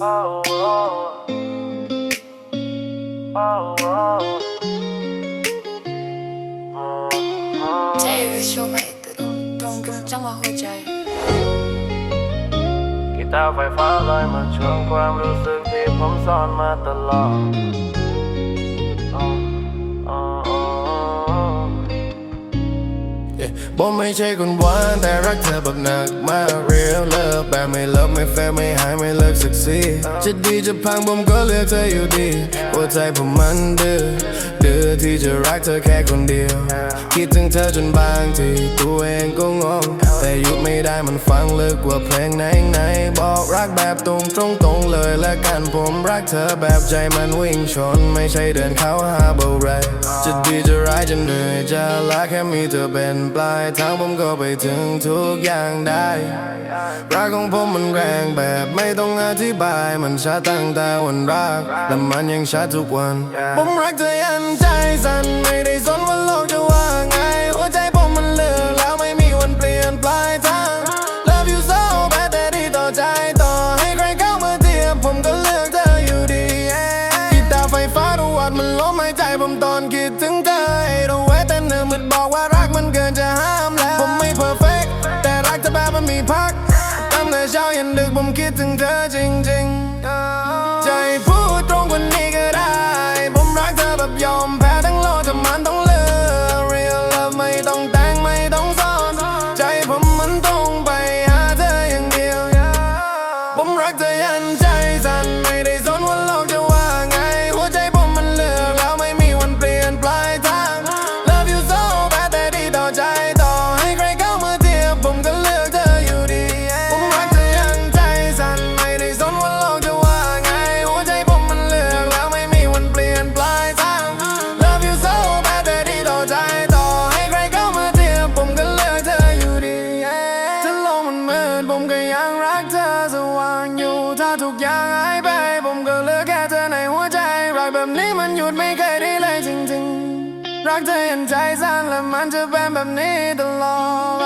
Oh, oh. Oh, oh. Oh, oh. ตงกันจังว่าหัวใจกีตาร์ไฟฟ้าลอยมาชวนความรู้สึกที่ผมซ่อนมาตลอด ผมไม่ใช่คนหวานแต่รักเธอแบบหนักมาก real love แบบไม่เลิกไม่แฟร์ไม่หายไม่เลิกสักทีจะดีจะพังผมก็เลือกเธออยู่ดีหัวใจผมมันดื้อดื้อที่จะรักเธอแค่คนเดียว คิดถึงเธอจนบางทีตัวเองก็งง แต่ยุดไม่ได้มันฟังลึกกว่าเพลงไหนไหนบอก รักแบบตรงตรงตรงเลยและกันผมรักเธอแบบใจมันวิ่งชน ไม่ใช่เดินเข้าหาเบาไรจะดีจะร้ายจะเหนื่อยจะลาแค่มีเธอเป็นปลายทางผมก็ไปถึงทุกอย่างได้ รักของผมมันแรงแบบไม่ต้องอธิบาย มันชัดตั้งแต่วันรักและมันยังชัดทุกวัน ผมรักเธอยันใจสั่นไม่ได้สน ผมตอนคิดถึงเธอให้เราไว้แต่เนื้อมันบอกว่ารักมันเกินจะห้ามแล้ว ผมไม่เพอร์เฟกแต่รักเธอแบบมันมีพักตั้งแต่เช้ายันดึกผมคิดถึงเธอจริงๆ ใจพูดตรงกว่านี้ก็ได้ ผมรักเธอแบบยอมแพ้ทั้งโลกถ้ามันต้องเลือก real love ไม่ต้องแต่งไม่ต้องซ่อน ใจผมมันตรงไปหาเธออย่างเดียว ผมรักเธอยันใจสั่นไม่ได้สนว่าโลกจะ ทุกอย่างหายไป ผมก็เหลือแค่เธอในหัวใจ รักแบบนี้มันหยุดไม่เคยได้เลยจริงๆ รักเธอยันใจสั่นและมันจะเป็นแบบนี้ตลอดไป